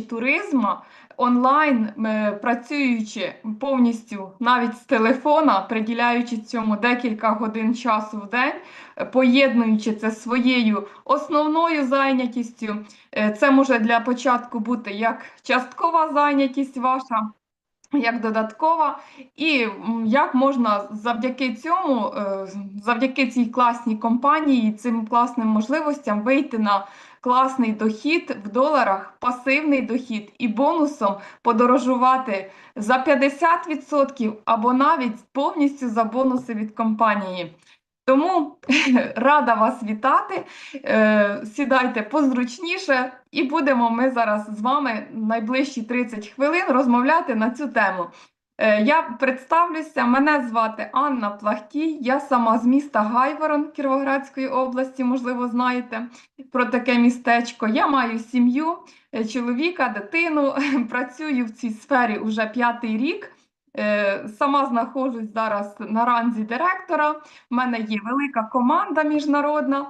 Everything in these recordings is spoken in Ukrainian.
туризму онлайн, працюючи повністю навіть з телефона, приділяючи цьому декілька годин часу в день, поєднуючи це своєю основною зайнятістю. Е, Це може для початку бути як часткова зайнятість ваша. Як додаткова, і як можна завдяки цьому, е, завдяки цій класній компанії, цим класним можливостям вийти на класний дохід в доларах, пасивний дохід і бонусом подорожувати за 50% або навіть повністю за бонуси від компанії. Тому рада вас вітати. Е, Сідайте позручніше, і будемо ми зараз з вами найближчі 30 хвилин розмовляти на цю тему. Е, Я представлюся, мене звати Анна Плахтій, я сама з міста Гайворон Кіровоградської області, можливо, знаєте про таке містечко. Я маю сім'ю, е, чоловіка, дитину, працюю в цій сфері уже п'ятий рік. Е, Сама знаходжусь зараз на ранзі директора. У мене є велика команда міжнародна,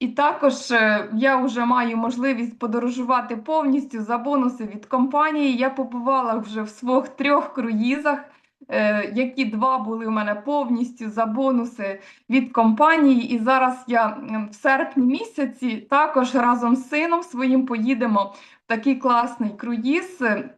і також е, я вже маю можливість подорожувати повністю за бонуси від компанії. Я побувала вже в своїх трьох круїзах, е, які два були у мене повністю за бонуси від компанії. І зараз я в серпні місяці також разом з сином своїм поїдемо в такий класний круїз. е,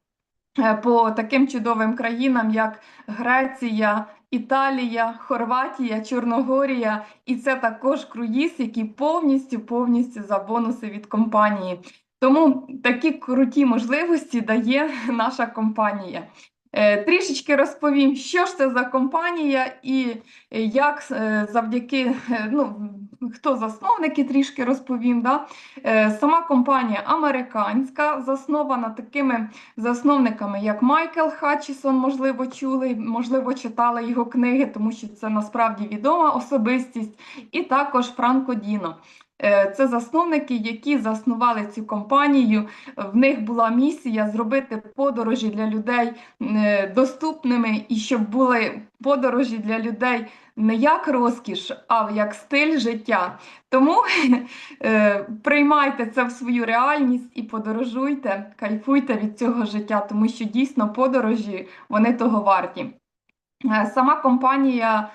По таким чудовим країнам, як Греція, Італія, Хорватія, Чорногорія, і це також круїз, який повністю повністю за бонуси від компанії. Тому такі круті можливості дає наша компанія. Е, Трішечки розповім, що ж це за компанія і е, як е, завдяки, ну, хто засновники, трішки розповім. Да? Е, Сама компанія американська, заснована такими засновниками, як Майкл Хатчісон, можливо, чули, можливо, читали його книги, тому що це насправді відома особистість, і також Франко Діно. Е, Це засновники, які заснували цю компанію. В них була місія зробити подорожі для людей е, доступними і щоб були подорожі для людей не як розкіш, а як стиль життя. Тому е, приймайте це в свою реальність і подорожуйте, кайфуйте від цього життя, тому що дійсно подорожі вони того варті. Сама компанія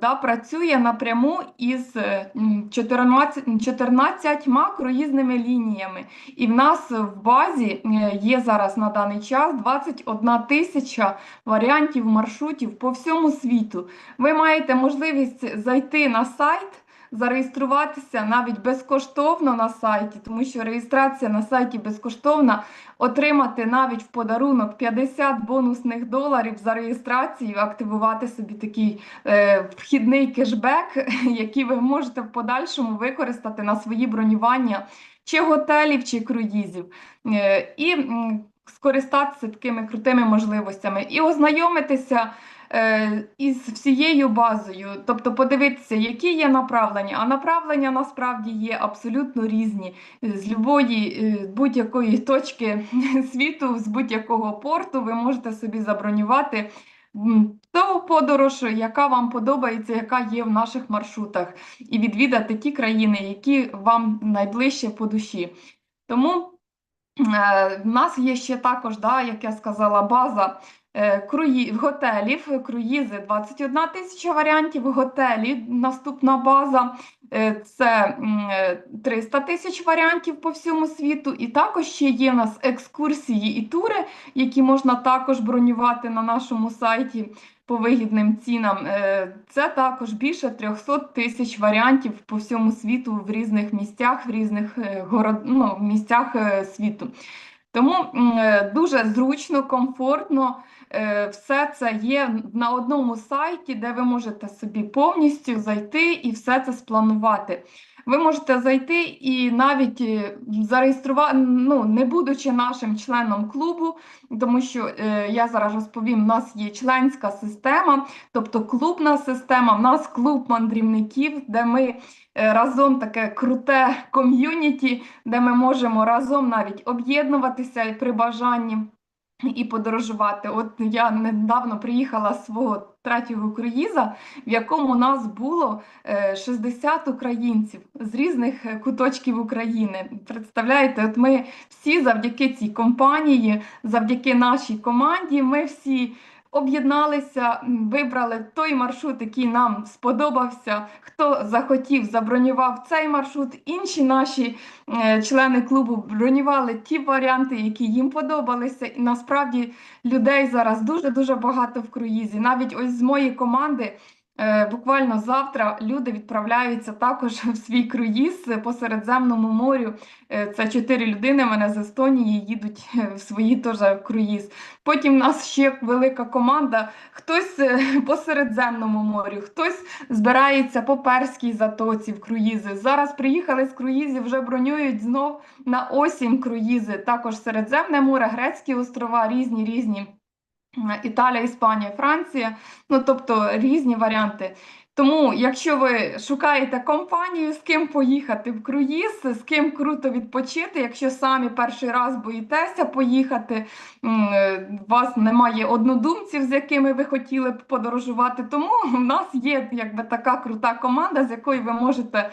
да, працює напряму із е, м, 14, 14 круїзними лініями. І в нас в базі е, є зараз на даний час 21 тисяча варіантів маршрутів по всьому світу. Ви маєте можливість зайти на сайт. Зареєструватися навіть безкоштовно на сайті, тому що реєстрація на сайті безкоштовна, отримати навіть в подарунок 50 бонусних доларів за реєстрацію, активувати собі такий е, вхідний кешбек, який ви можете в подальшому використати на свої бронювання чи готелів, чи круїзів. Е, і скористатися такими крутими можливостями, і ознайомитися із всією базою, тобто подивитися, які є направлення. А направлення насправді є абсолютно різні. З любої е, будь-якої точки світу, з будь-якого порту ви можете собі забронювати ту подорож, яка вам подобається, яка є в наших маршрутах, і відвідати ті країни, які вам найближче по душі. Тому Е, В нас є ще також, да, як я сказала, база е, круї... готелів, круїзи 21 тисяча варіантів, готелі наступна база е, це м, е, 300 тисяч варіантів по всьому світу. І також ще є в нас екскурсії і тури, які можна також бронювати на нашому сайті по вигідним цінам. Е, Це також більше 300 тисяч варіантів по всьому світу в різних місцях, в різних е, город... ну, місцях е, світу. Тому е, дуже зручно, комфортно. е, Все це є на одному сайті, де ви можете собі повністю зайти і все це спланувати. Ви можете зайти і навіть зареєструвати, ну, не будучи нашим членом клубу, тому що е, я зараз розповім, у нас є членська система, тобто клубна система, в нас клуб мандрівників, де ми е, разом таке круте ком'юніті, де ми можемо разом навіть об'єднуватися при бажанні. І подорожувати. От я недавно приїхала свого третього круїза, в якому нас було е, 60 українців з різних е, куточків України. Представляєте, от ми всі завдяки цій компанії, завдяки нашій команді, ми всі. Об'єдналися, вибрали той маршрут, який нам сподобався. Хто захотів, забронював цей маршрут. Інші наші е, члени клубу бронювали ті варіанти, які їм подобалися. І насправді людей зараз дуже дуже багато в круїзі. Навіть ось з моєї команди. Е, Буквально завтра люди відправляються також в свій круїз по Середземному морю. Е, Це чотири людини. Мене з Естонії їдуть е, в свої теж круїз. Потім в нас ще велика команда. Хтось по Середземному морю, хтось збирається по Перській затоці в круїзи. Зараз приїхали з круїзів, вже бронюють знов на осінь круїзи. Також Середземне море, Грецькі острова, різні різні. Італія, Іспанія, Франція, ну тобто різні варіанти. Тому, якщо ви шукаєте компанію, з ким поїхати в круїз, з ким круто відпочити, якщо самі перший раз боїтеся поїхати, е, у вас немає однодумців, з якими ви хотіли б подорожувати, тому в нас є якби така крута команда, з якою ви можете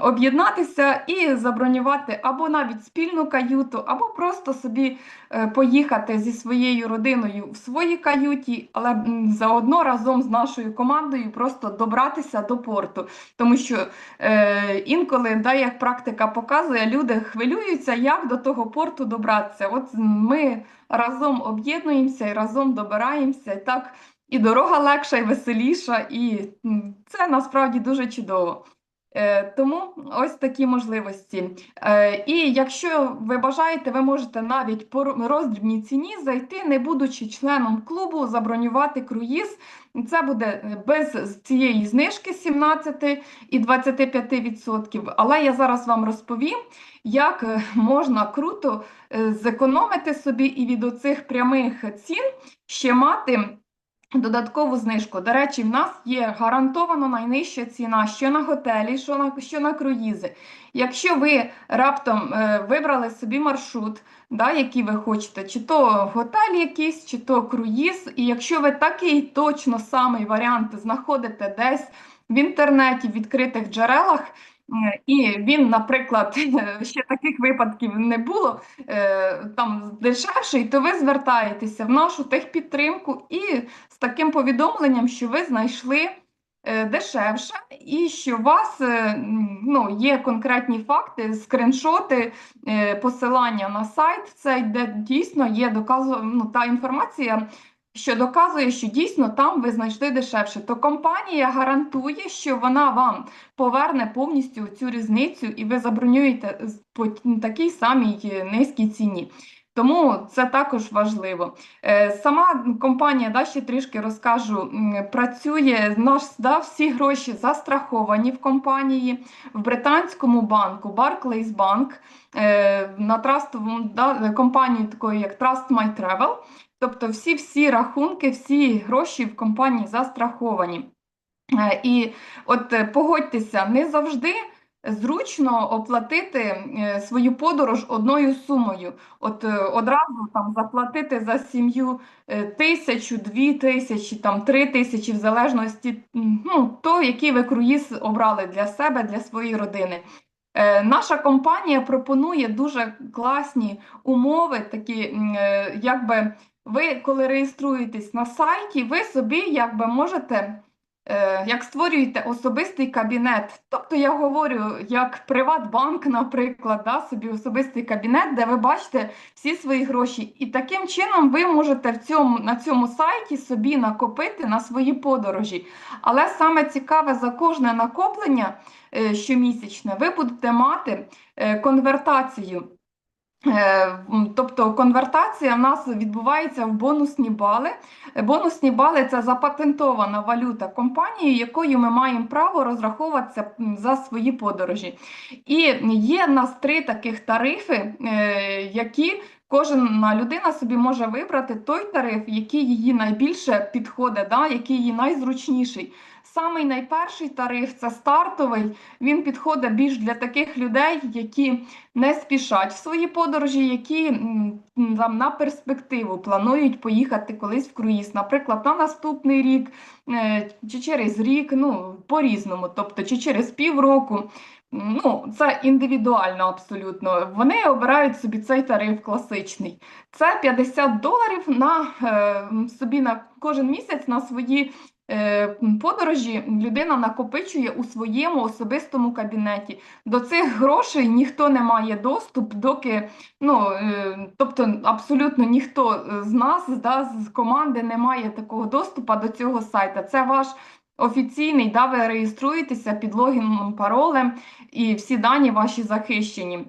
об'єднатися і забронювати або навіть спільну каюту, або просто собі е, поїхати зі своєю родиною в своїй каюті, але заодно разом з нашою командою просто добратися до порту. Тому що е, інколи, да, як практика показує, люди хвилюються, як до того порту добратися. От ми разом об'єднуємося і разом добираємося. І так і дорога легша, і веселіша, і це насправді дуже чудово. Е, Тому ось такі можливості. Е, І якщо ви бажаєте, ви можете навіть по роздрібній ціні зайти, не будучи членом клубу, забронювати круїз. Це буде е, без цієї знижки 17 і 25%. Але я зараз вам розповім, як е, можна круто е, зекономити собі і від оцих прямих цін ще мати. Додаткову знижку. До речі, в нас є гарантовано найнижча ціна що на готелі, що на, що на круїзи. Якщо ви раптом е, вибрали собі маршрут, да, який ви хочете, чи то готель якийсь, чи то круїз, і якщо ви такий точно самий варіант знаходите десь в інтернеті, в відкритих джерелах, е, і він, наприклад, ще таких випадків не було, е, там дешевший, то ви звертаєтеся в нашу техпідтримку і таким повідомленням, що ви знайшли е, дешевше, і що у вас е, ну, є конкретні факти, скриншоти, е, посилання на сайт, це де дійсно є доказу, ну, та інформація. Що доказує, що дійсно там ви знайшли дешевше, то компанія гарантує, що вона вам поверне повністю цю різницю, і ви забронюєте по такій самій низькій ціні. Тому це також важливо. Е, Сама компанія, да, ще трішки розкажу, працює наш, да, всі гроші застраховані в компанії, в британському банку Barclays Bank, е, на трастовому да, компанію такої як Trust My Travel. Тобто всі всі рахунки, всі гроші в компанії застраховані. Е, І от погодьтеся, не завжди зручно оплатити е, свою подорож одною сумою. От е, одразу там заплатити за сім'ю е, тисячу, дві тисячі, там три тисячі, в залежності ну, то, який ви круїз обрали для себе, для своєї родини. Наша компанія пропонує дуже класні умови, такі, якби ви, коли реєструєтесь на сайті, ви собі якби можете, як створюєте особистий кабінет. Тобто я говорю, як Приватбанк, наприклад, да, собі особистий кабінет, де ви бачите всі свої гроші. І таким чином ви можете в цьому, на цьому сайті собі накопити на свої подорожі. Але саме цікаве за кожне накоплення е, щомісячне, ви будете мати е, конвертацію. Е, Тобто конвертація в нас відбувається в бонусні бали. Е, Бонусні бали це запатентована валюта компанії, якою ми маємо право розраховуватися за свої подорожі. І є в нас три таких тарифи, е, які кожна людина собі може вибрати той тариф, який її найбільше підходить, да, який її найзручніший. Самий найперший тариф це стартовий. Він підходить більш для таких людей, які не спішать в свої подорожі, які там на перспективу планують поїхати колись в круїз, наприклад, на наступний рік е, чи через рік, ну по-різному, тобто чи через півроку. Ну, це індивідуально абсолютно. Вони обирають собі цей тариф класичний. Це 50 доларів на е, собі на кожен місяць на свої подорожі людина накопичує у своєму особистому кабінеті. До цих грошей ніхто не має доступ, доки ну е, тобто абсолютно ніхто з нас, да, з команди не має такого доступу до цього сайту. Це ваш. Офіційний, да, ви реєструєтеся під логіном, паролем, і всі дані ваші захищені.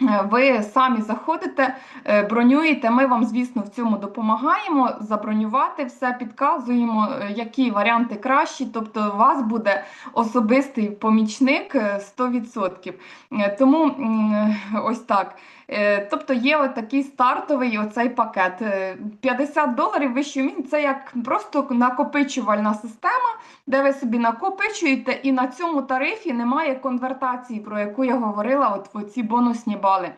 Ви самі заходите, е, бронюєте. Ми вам, звісно, в цьому допомагаємо. Забронювати все, підказуємо, е, які варіанти кращі. Тобто, у вас буде особистий помічник е, 100%. Е, Тому ось так. Е, Тобто є от такий стартовий оцей пакет. Е, 50 доларів вищий мін це як просто накопичувальна система, де ви собі накопичуєте, і на цьому тарифі немає конвертації, про яку я говорила, от в ці бонусні бали.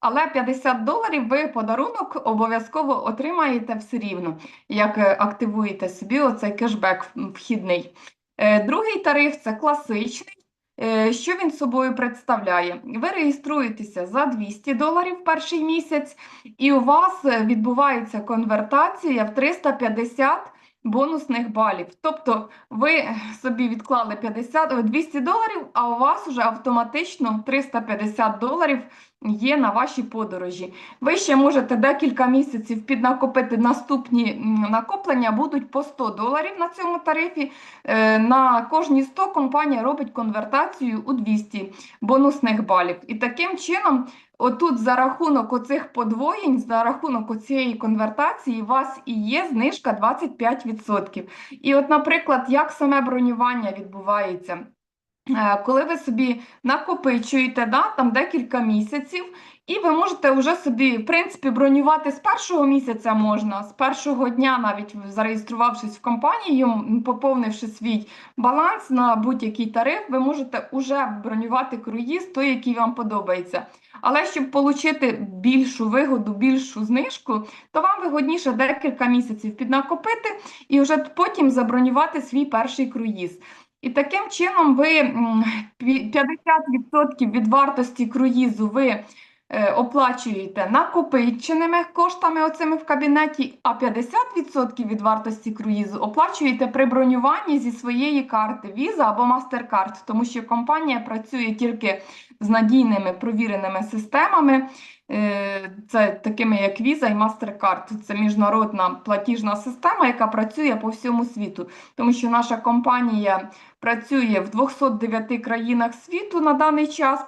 Але 50 доларів ви подарунок обов'язково отримаєте все рівно, як е, активуєте собі оцей кешбек вхідний. Е, Другий тариф це класичний. Е, Що він собою представляє? Ви реєструєтеся за 200 доларів перший місяць, і у вас відбувається конвертація в 350 бонусних балів. Тобто ви собі відклали 50, 200 доларів, а у вас вже автоматично 350 доларів є на ваші подорожі. Ви ще можете декілька місяців піднакопити наступні накоплення, будуть по 100 доларів на цьому тарифі. Е, На кожні 100 компанія робить конвертацію у 200 бонусних балів. І таким чином, отут за рахунок оцих подвоєнь, за рахунок оцієї конвертації, у вас і є знижка 25%. І от, наприклад, як саме бронювання відбувається? Е, Коли ви собі накопичуєте да, там декілька місяців, і ви можете вже собі, в принципі, бронювати з першого місяця можна, з першого дня, навіть зареєструвавшись в компанію, поповнивши свій баланс на будь-який тариф, ви можете вже бронювати круїз, той, який вам подобається. Але щоб отримати більшу вигоду, більшу знижку, то вам вигодніше декілька місяців піднакопити і вже потім забронювати свій перший круїз. І таким чином ви м, пі- 50% від вартості круїзу ви е, оплачуєте накопиченими коштами оцими в кабінеті, а 50% від вартості круїзу оплачуєте при бронюванні зі своєї карти Visa або MasterCard, тому що компанія працює тільки з надійними провіреними системами. Е, Це такими як Visa і MasterCard. Це міжнародна платіжна система, яка працює по всьому світу, тому що наша компанія працює в 209 країнах світу на даний час.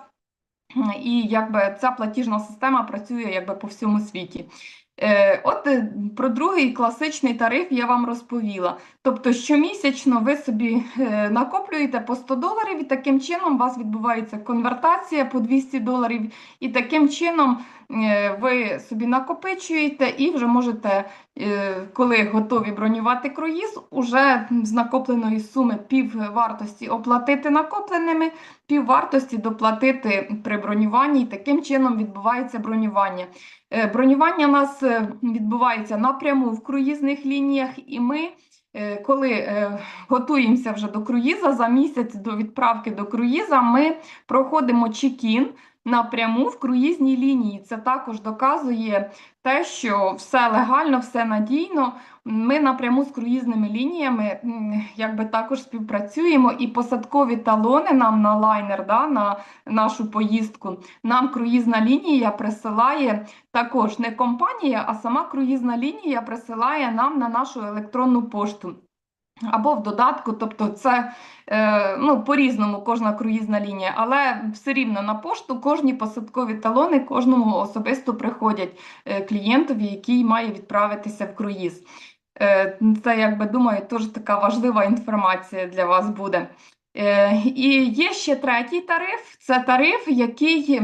І якби ця платіжна система працює якби по всьому світі. Е, От е, про другий класичний тариф я вам розповіла. Тобто щомісячно ви собі е, накоплюєте по 100 доларів, і таким чином у вас відбувається конвертація по 200 доларів, і таким чином ви собі накопичуєте і вже можете, е, коли готові бронювати круїз, уже з накопленої суми пів вартості оплатити накопленими, пів вартості доплатити при бронюванні, і таким чином відбувається бронювання. Е, Бронювання у нас е, відбувається напряму в круїзних лініях, і ми, е, коли е, готуємося вже до круїза, за місяць до відправки до круїза, ми проходимо чекін напряму в круїзній лінії. Це також доказує те, що все легально, все надійно. Ми напряму з круїзними лініями якби також співпрацюємо, і посадкові талони нам на лайнер, да, на нашу поїздку, нам круїзна лінія присилає також не компанія, а сама круїзна лінія присилає нам на нашу електронну пошту. Або в додатку, тобто це е, ну, по-різному кожна круїзна лінія, але все рівно на пошту кожні посадкові талони кожному особисто приходять е, клієнтові, який має відправитися в круїз. Е, це, якби думаю, теж така важлива інформація для вас буде. Е, І є ще третій тариф. Це тариф, який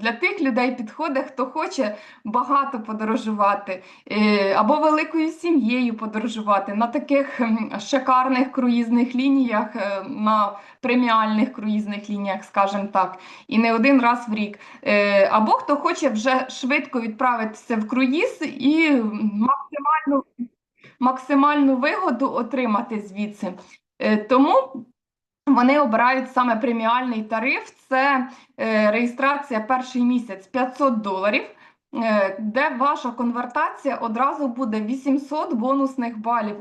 для тих людей підходить, хто хоче багато подорожувати е, або великою сім'єю подорожувати на таких шикарних круїзних лініях, е, на преміальних круїзних лініях, скажімо так, і не один раз в рік. Або хто хоче вже швидко відправитися в круїз і максимальну, максимальну вигоду отримати звідси. Тому вони обирають саме преміальний тариф. Це е, реєстрація перший місяць 500 доларів, е, де ваша конвертація одразу буде 800 бонусних балів.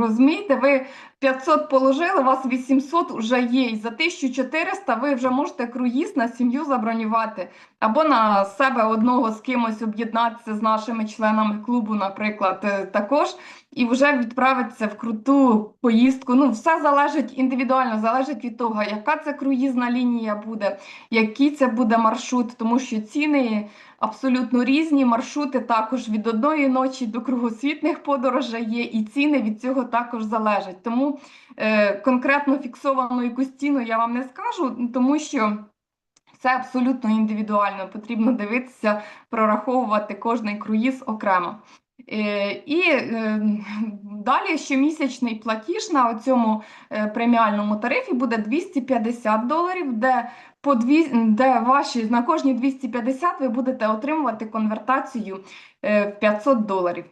Розумієте, ви 500 положили, у вас 800 вже є. І за 1400 ви вже можете круїз на сім'ю забронювати. Або на себе одного з кимось об'єднатися з нашими членами клубу, наприклад, е, також, і вже відправитися в круту поїздку. Ну, все залежить індивідуально, залежить від того, яка це круїзна лінія буде, який це буде маршрут, тому що ціни абсолютно різні. Маршрути також від одної ночі до кругосвітних подорожей є, і ціни від цього також залежать. Тому е, конкретно фіксовану якусь ціну я вам не скажу, тому що. Це абсолютно індивідуально. Потрібно дивитися, прораховувати кожний круїз окремо. Е, І е, далі щомісячний платіж на цьому преміальному тарифі буде 250 доларів, де по дві, де ваші на кожні 250 ви будете отримувати конвертацію е, в 500 доларів.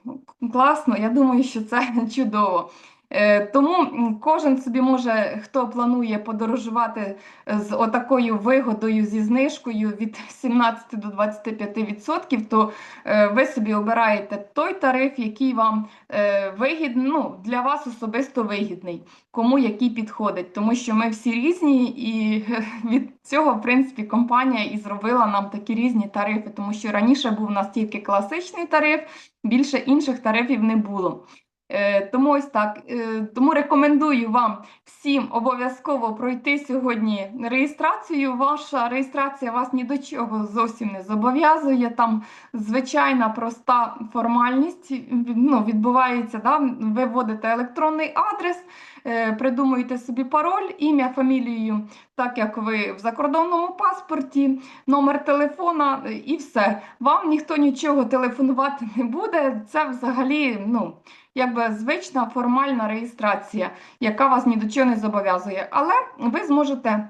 Класно, я думаю, що це чудово. Е, Тому кожен собі може, хто планує подорожувати з отакою вигодою зі знижкою від 17 до 25%, то е, ви собі обираєте той тариф, який вам е, вигідний, ну, для вас особисто вигідний, кому який підходить. Тому що ми всі різні, і е, від цього, в принципі, компанія і зробила нам такі різні тарифи, тому що раніше був у нас тільки класичний тариф, більше інших тарифів не було. Е, Тому ось так. Е, Тому рекомендую вам всім обов'язково пройти сьогодні реєстрацію. Ваша реєстрація вас ні до чого зовсім не зобов'язує. Там звичайна проста формальність ну, відбувається. Да? Ви вводите електронний адрес, е, придумуєте собі пароль, ім'я, фамілію, так як ви в закордонному паспорті, номер телефона і все. Вам ніхто нічого телефонувати не буде. Це взагалі, ну якби звична формальна реєстрація, яка вас ні до чого не зобов'язує. Але ви зможете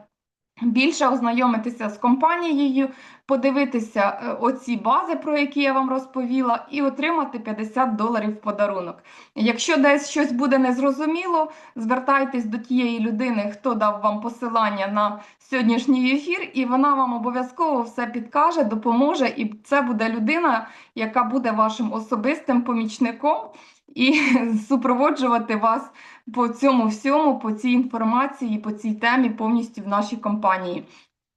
більше ознайомитися з компанією, подивитися е, оці бази, про які я вам розповіла, і отримати 50 доларів в подарунок. Якщо десь щось буде незрозуміло, звертайтесь до тієї людини, хто дав вам посилання на сьогоднішній ефір, і вона вам обов'язково все підкаже, допоможе, і це буде людина, яка буде вашим особистим помічником і супроводжувати вас по цьому всьому, по цій інформації, по цій темі повністю в нашій компанії.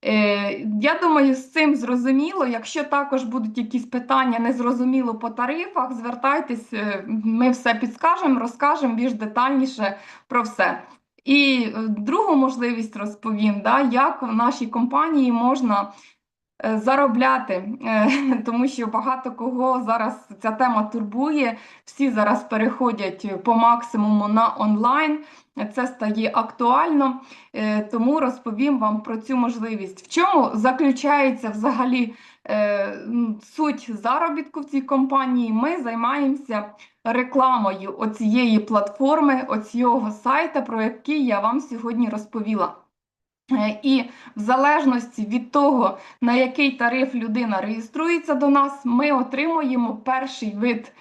Е, я думаю, з цим зрозуміло. Якщо також будуть якісь питання незрозуміло по тарифах, звертайтесь, е, ми все підскажемо, розкажемо більш детальніше про все. І е, другу можливість розповім, да, як в нашій компанії можна заробляти, е, тому що багато кого зараз ця тема турбує. Всі зараз переходять по максимуму на онлайн. Це стає актуально, е, тому розповім вам про цю можливість. В чому заключається взагалі е, суть заробітку в цій компанії? Ми займаємося рекламою оцієї платформи, оцього сайта, про який я вам сьогодні розповіла. Е, І в залежності від того, на який тариф людина реєструється до нас, ми отримуємо перший вид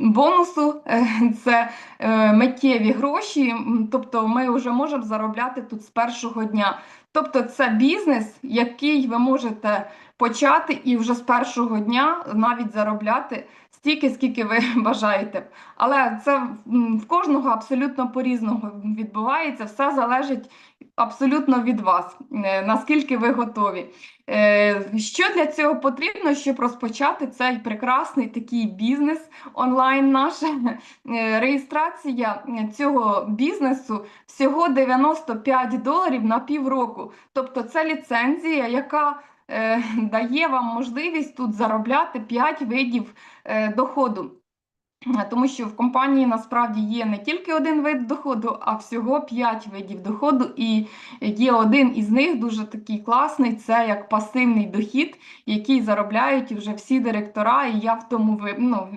бонусу е, це е, миттєві гроші. Тобто ми вже можемо заробляти тут з першого дня. Тобто, це бізнес, який ви можете почати і вже з першого дня навіть заробляти стільки, скільки ви бажаєте. Але це в кожного абсолютно по-різному відбувається. Все залежить абсолютно від вас, е, наскільки ви готові. Е, Що для цього потрібно, щоб розпочати цей прекрасний такий бізнес онлайн наш? Е, Реєстрація цього бізнесу всього 95 доларів на півроку. Тобто це ліцензія, яка дає вам можливість тут заробляти 5 видів доходу. Тому що в компанії насправді є не тільки один вид доходу, а всього 5 видів доходу. І є один із них дуже такий класний це як пасивний дохід, який заробляють вже всі директора. І я в тому ви- ну,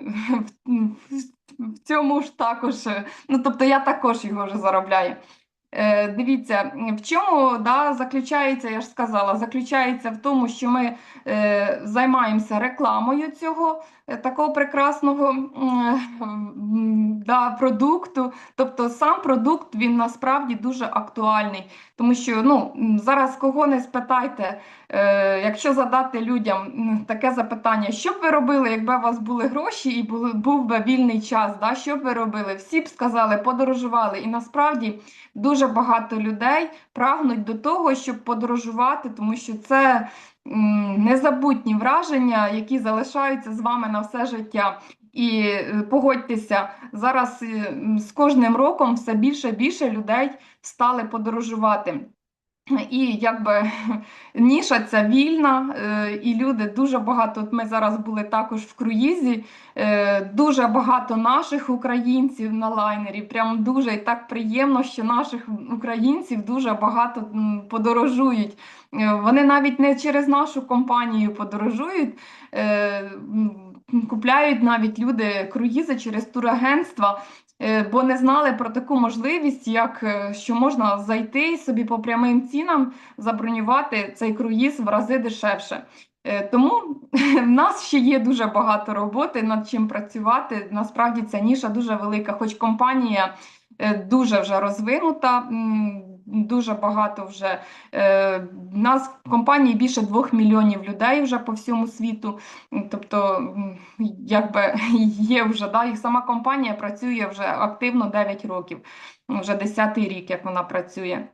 в цьому ж також, ну тобто я також його вже заробляю. Е, Дивіться, в чому да, заключається, я ж сказала, заключається в тому, що ми е, займаємося рекламою цього е, такого прекрасного м, да, продукту. Тобто сам продукт він насправді дуже актуальний, тому що ну, зараз кого не спитайте, е, якщо задати людям таке запитання, що б ви робили, якби у вас були гроші і були, був би вільний час, да, що б ви робили? Всі б сказали, подорожували. І насправді дуже багато людей прагнуть до того, щоб подорожувати, тому що це незабутні враження, які залишаються з вами на все життя. І е, погодьтеся, зараз е, з кожним роком все більше і більше людей стали подорожувати. І якби ніша ця вільна, е, і люди дуже багато. От ми зараз були також в круїзі, е, дуже багато наших українців на лайнері. Прям дуже і так приємно, що наших українців дуже багато подорожують. Е, Вони навіть не через нашу компанію подорожують. Купляють навіть люди круїзи через турагентства. Е, бо не знали про таку можливість, як е, що можна зайти собі по прямим цінам забронювати цей круїз в рази дешевше. Е, Тому в нас ще є дуже багато роботи над чим працювати. Насправді ця ніша дуже велика, хоч компанія дуже вже розвинута, дуже багато вже е, в нас в компанії більше двох мільйонів людей вже по всьому світу. Тобто, якби є вже, да, і сама компанія працює вже активно 9 років, вже 10-й рік, як вона працює.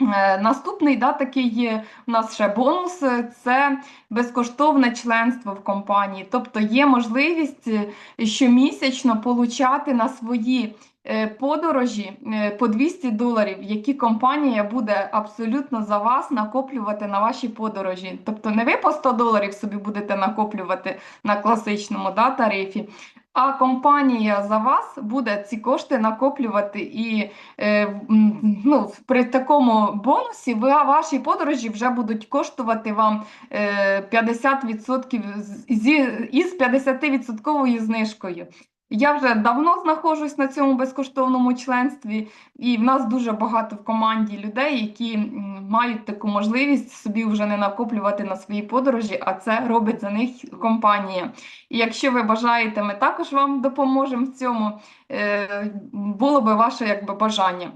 Е, Наступний да, такий є у нас ще бонус е, це безкоштовне членство в компанії. Тобто є можливість щомісячно получати на свої подорожі е, по 200 доларів, які компанія буде абсолютно за вас накоплювати на ваші подорожі. Тобто не ви по 100 доларів собі будете накоплювати на класичному да, тарифі. А компанія за вас буде ці кошти накоплювати, і е, ну, при такому бонусі ви, ваші подорожі вже будуть коштувати вам е, 50% з- зі, із 50% знижкою. Я вже давно знаходжусь на цьому безкоштовному членстві, і в нас дуже багато в команді людей, які мають таку можливість собі вже не накоплювати на свої подорожі, а це робить за них компанія. І якщо ви бажаєте, ми також вам допоможемо в цьому. Е, було би ваше якби бажання.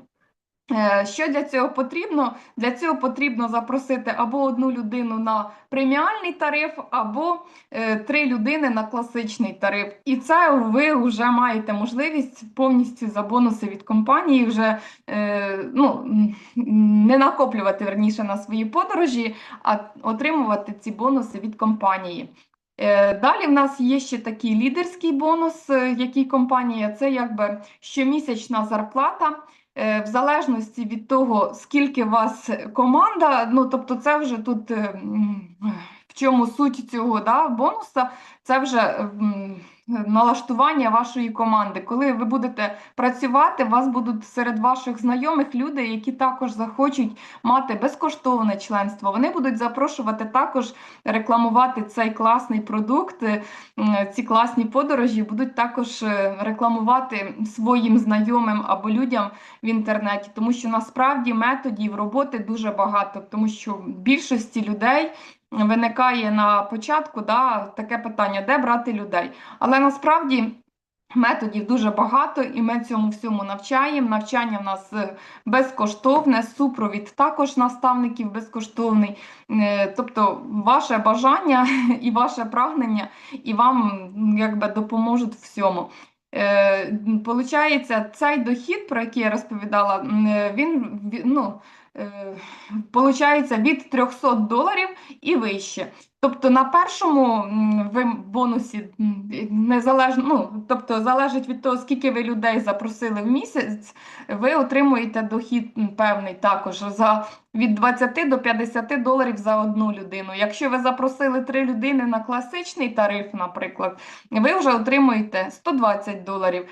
Е, Що для цього потрібно? Для цього потрібно запросити або одну людину на преміальний тариф, або е, три людини на класичний тариф. І це ви вже маєте можливість повністю за бонуси від компанії вже е, ну, не накоплювати верніше на свої подорожі, а отримувати ці бонуси від компанії. Далі в нас є ще такий лідерський бонус, який компанія це якби щомісячна зарплата. Е, В залежності від того, скільки вас команда, ну тобто, це вже тут е, в чому суть цього да, бонуса, це вже налаштування вашої команди. Коли ви будете працювати, у вас будуть серед ваших знайомих люди, які також захочуть мати безкоштовне членство. Вони будуть запрошувати також рекламувати цей класний продукт, е, ці класні подорожі, будуть також е, рекламувати своїм знайомим або людям в інтернеті, тому що насправді методів роботи дуже багато, тому що більшості людей виникає на початку да, таке питання, де брати людей. Але насправді. Методів дуже багато, і ми цьому всьому навчаємо. Навчання в нас е, безкоштовне, супровід також наставників безкоштовний. Е, Тобто, ваше бажання і ваше прагнення, і вам якби допоможуть в всьому. Е, Получається, цей дохід, про який я розповідала, він ну, получається від 300 доларів і вище. Тобто на першому ви бонусі незалежно, ну, тобто залежить від того, скільки ви людей запросили в місяць, ви отримуєте дохід певний також за від 20 до 50 доларів за одну людину. Якщо ви запросили три людини на класичний тариф, наприклад, ви вже отримуєте 120 доларів.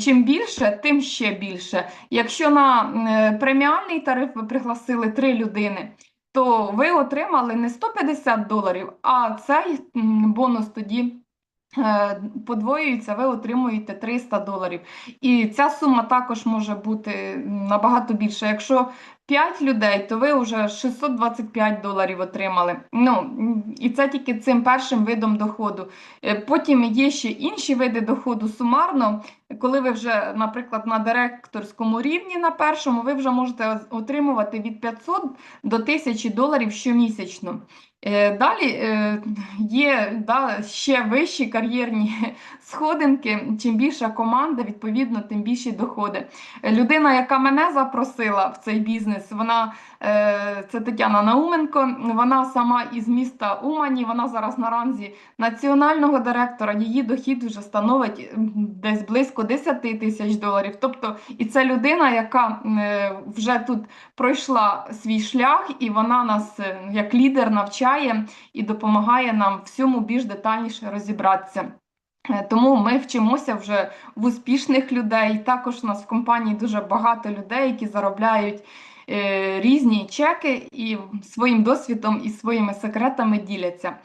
Чим більше, тим ще більше. Якщо на е, преміальний тариф ви пригласили три людини, то ви отримали не 150 доларів, а цей бонус тоді е, подвоюється, ви отримуєте 300 доларів. І ця сума також може бути набагато більша. Якщо 5 людей, то ви вже 625 доларів отримали. Ну, і це тільки цим першим видом доходу. Е, Потім є ще інші види доходу сумарно. Коли ви вже, наприклад, на директорському рівні на першому, ви вже можете отримувати від 500 до 1000 доларів щомісячно. Е, Далі е, є да, ще вищі кар'єрні сходинки. Чим більша команда, відповідно, тим більші доходи. Людина, яка мене запросила в цей бізнес, вона е, це Тетяна Науменко. Вона сама із міста Умані. Вона зараз на ранзі національного директора. Її дохід вже становить десь близько 10 тисяч доларів. Тобто, і це людина, яка е, вже тут пройшла свій шлях, і вона нас е, як лідер навчає і допомагає нам всьому більш детальніше розібратися. Тому ми вчимося вже в успішних людей. Також у нас в компанії дуже багато людей, які заробляють різні чеки і своїм досвідом і своїми секретами діляться.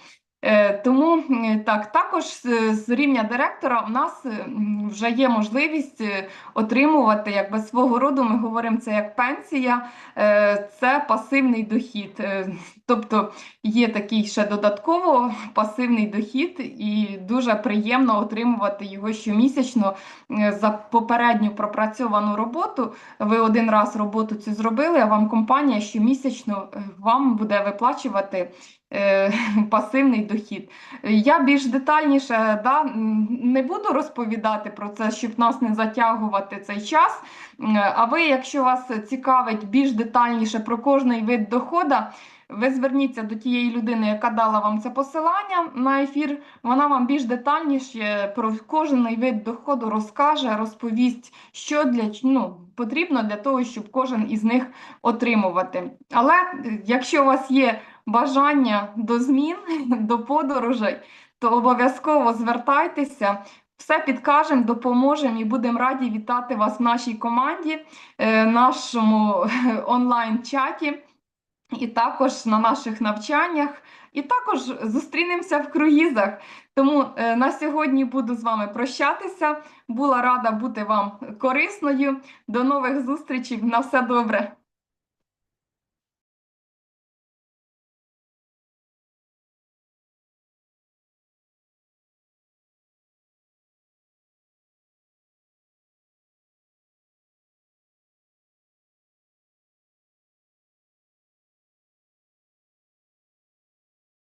Е, Тому так, також з, рівня директора у нас е, вже є можливість е, отримувати якби свого роду. Ми говоримо це як пенсія, це пасивний дохід. Тобто є такий ще додатково пасивний дохід, і дуже приємно отримувати його щомісячно за попередню пропрацьовану роботу. Ви один раз роботу цю зробили, а вам компанія щомісячно вам буде виплачувати пасивний дохід. Я більш детальніше да, не буду розповідати про це, щоб нас не затягувати цей час. А ви, якщо вас цікавить більш детальніше про кожний вид дохода, ви зверніться до тієї людини, яка дала вам це посилання на ефір. Вона вам більш детальніше про кожен вид доходу розкаже, розповість, що для ну, потрібно для того, щоб кожен із них отримувати. Але е, якщо у вас є бажання до змін, до подорожей, то обов'язково звертайтеся. Все підкажемо, допоможемо і будемо раді вітати вас в нашій команді, е, нашому онлайн-чаті, і також на наших навчаннях, і також зустрінемося в круїзах. Тому е, на сьогодні буду з вами прощатися. Була рада бути вам корисною. До нових зустрічей. На все добре.